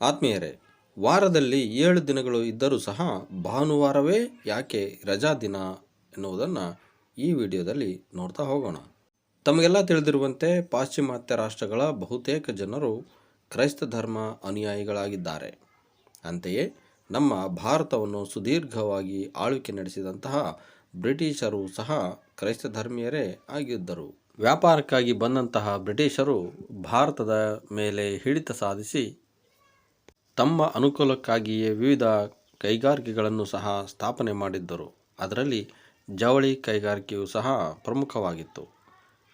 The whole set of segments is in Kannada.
ಆತ್ಮೀಯರೇ, ವಾರದಲ್ಲಿ ಏಳು ದಿನಗಳು ಇದ್ದರೂ ಸಹ ಭಾನುವಾರವೇ ಯಾಕೆ ರಜಾ ದಿನ ಎನ್ನುವುದನ್ನು ಈ ವಿಡಿಯೋದಲ್ಲಿ ನೋಡ್ತಾ ಹೋಗೋಣ. ತಮಗೆಲ್ಲ ತಿಳಿದಿರುವಂತೆ ಪಾಶ್ಚಿಮಾತ್ಯ ರಾಷ್ಟ್ರಗಳ ಬಹುತೇಕ ಜನರು ಕ್ರೈಸ್ತ ಧರ್ಮ ಅನುಯಾಯಿಗಳಾಗಿದ್ದಾರೆ. ಅಂತೆಯೇ ನಮ್ಮ ಭಾರತವನ್ನು ಸುದೀರ್ಘವಾಗಿ ಆಳ್ವಿಕೆ ನಡೆಸಿದಂತಹ ಬ್ರಿಟಿಷರು ಸಹ ಕ್ರೈಸ್ತ ಧರ್ಮೀಯರೇ ಆಗಿದ್ದರು. ವ್ಯಾಪಾರಕ್ಕಾಗಿ ಬಂದಂತಹ ಬ್ರಿಟಿಷರು ಭಾರತದ ಮೇಲೆ ಹಿಡಿತ ಸಾಧಿಸಿ ತಮ್ಮ ಅನುಕೂಲಕ್ಕಾಗಿಯೇ ವಿವಿಧ ಕೈಗಾರಿಕೆಗಳನ್ನು ಸಹ ಸ್ಥಾಪನೆ ಮಾಡಿದ್ದರು. ಅದರಲ್ಲಿ ಜವಳಿ ಕೈಗಾರಿಕೆಯು ಸಹ ಪ್ರಮುಖವಾಗಿತ್ತು.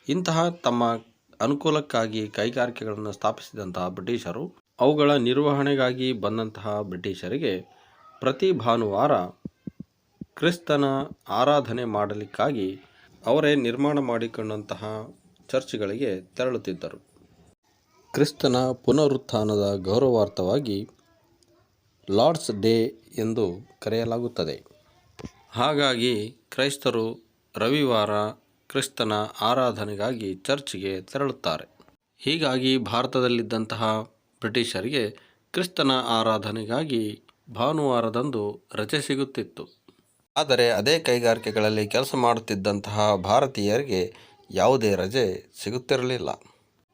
ಇಂತಹ ತಮ್ಮ ಅನುಕೂಲಕ್ಕಾಗಿ ಕೈಗಾರಿಕೆಗಳನ್ನು ಸ್ಥಾಪಿಸಿದಂತಹ ಬ್ರಿಟಿಷರು, ಅವುಗಳ ನಿರ್ವಹಣೆಗಾಗಿ ಬಂದಂತಹ ಬ್ರಿಟಿಷರಿಗೆ ಪ್ರತಿ ಭಾನುವಾರ ಕ್ರಿಸ್ತನ ಆರಾಧನೆ ಮಾಡಲಿಕ್ಕಾಗಿ ಅವರೇ ನಿರ್ಮಾಣ ಮಾಡಿಕೊಂಡಂತಹ ಚರ್ಚ್ಗಳಿಗೆ ತೆರಳುತ್ತಿದ್ದರು. ಕ್ರಿಸ್ತನ ಪುನರುತ್ಥಾನದ ಗೌರವಾರ್ಥವಾಗಿ ಲಾರ್ಡ್ಸ್ ಡೇ ಎಂದು ಕರೆಯಲಾಗುತ್ತದೆ. ಹಾಗಾಗಿ ಕ್ರೈಸ್ತರು ರವಿವಾರ ಕ್ರಿಸ್ತನ ಆರಾಧನೆಗಾಗಿ ಚರ್ಚ್ಗೆ ತೆರಳುತ್ತಾರೆ. ಹೀಗಾಗಿ ಭಾರತದಲ್ಲಿದ್ದಂತಹ ಬ್ರಿಟಿಷರಿಗೆ ಕ್ರಿಸ್ತನ ಆರಾಧನೆಗಾಗಿ ಭಾನುವಾರದಂದು ರಜೆ ಸಿಗುತ್ತಿತ್ತು. ಆದರೆ ಅದೇ ಕೈಗಾರಿಕೆಗಳಲ್ಲಿ ಕೆಲಸ ಮಾಡುತ್ತಿದ್ದಂತಹ ಭಾರತೀಯರಿಗೆ ಯಾವುದೇ ರಜೆ ಸಿಗುತ್ತಿರಲಿಲ್ಲ.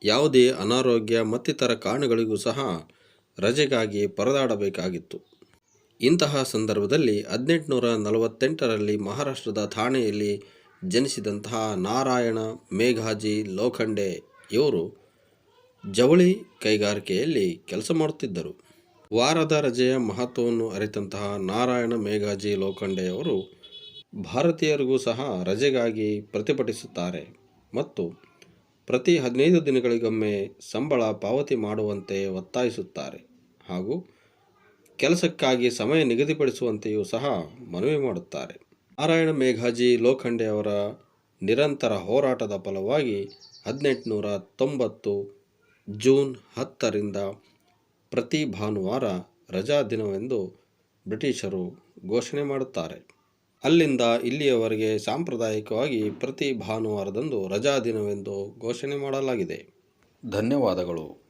ಯಾವುದೇ ಅನಾರೋಗ್ಯ ಮತ್ತಿತರ ಕಾರಣಗಳಿಗೂ ಸಹ ರಜೆಗಾಗಿ ಪರದಾಡಬೇಕಾಗಿತ್ತು. ಇಂತಹ ಸಂದರ್ಭದಲ್ಲಿ ಹದಿನೆಂಟುನೂರ ನಲವತ್ತೆಂಟರಲ್ಲಿ ಮಹಾರಾಷ್ಟ್ರದ ಥಾಣೆಯಲ್ಲಿ ಜನಿಸಿದಂತಹ ನಾರಾಯಣ ಮೇಘಾಜಿ ಲೋಖಂಡೆ ಇವರು ಜವಳಿ ಕೈಗಾರಿಕೆಯಲ್ಲಿ ಕೆಲಸ ಮಾಡುತ್ತಿದ್ದರು. ವಾರದ ರಜೆಯ ಮಹತ್ವವನ್ನು ಅರಿತಂತಹ ನಾರಾಯಣ ಮೇಘಾಜಿ ಲೋಖಂಡೆಯವರು ಭಾರತೀಯರಿಗೂ ಸಹ ರಜೆಗಾಗಿ ಪ್ರತಿಭಟಿಸುತ್ತಾರೆ ಮತ್ತು ಪ್ರತಿ ಹದಿನೈದು ದಿನಗಳಿಗೊಮ್ಮೆ ಸಂಬಳ ಪಾವತಿ ಮಾಡುವಂತೆ ಒತ್ತಾಯಿಸುತ್ತಾರೆ. ಹಾಗೂ ಕೆಲಸಕ್ಕಾಗಿ ಸಮಯ ನಿಗದಿಪಡಿಸುವಂತೆಯೂ ಸಹ ಮನವಿ ಮಾಡುತ್ತಾರೆ. ನಾರಾಯಣ ಮೇಘಾಜಿ ಲೋಖಂಡೆ ಅವರ ನಿರಂತರ ಹೋರಾಟದ ಫಲವಾಗಿ ಹದಿನೆಂಟುನೂರ ತೊಂಬತ್ತು ಜೂನ್ ಹತ್ತರಿಂದ ಪ್ರತಿ ಭಾನುವಾರ ರಜಾ ದಿನವೆಂದು ಬ್ರಿಟಿಷರು ಘೋಷಣೆ ಮಾಡುತ್ತಾರೆ. ಅಲ್ಲಿಂದ ಇಲ್ಲಿಯವರೆಗೆ ಸಾಂಪ್ರದಾಯಿಕವಾಗಿ ಪ್ರತಿ ಭಾನುವಾರದಂದು ರಜಾ ದಿನವೆಂದು ಘೋಷಣೆ ಮಾಡಲಾಗಿದೆ. ಧನ್ಯವಾದಗಳು.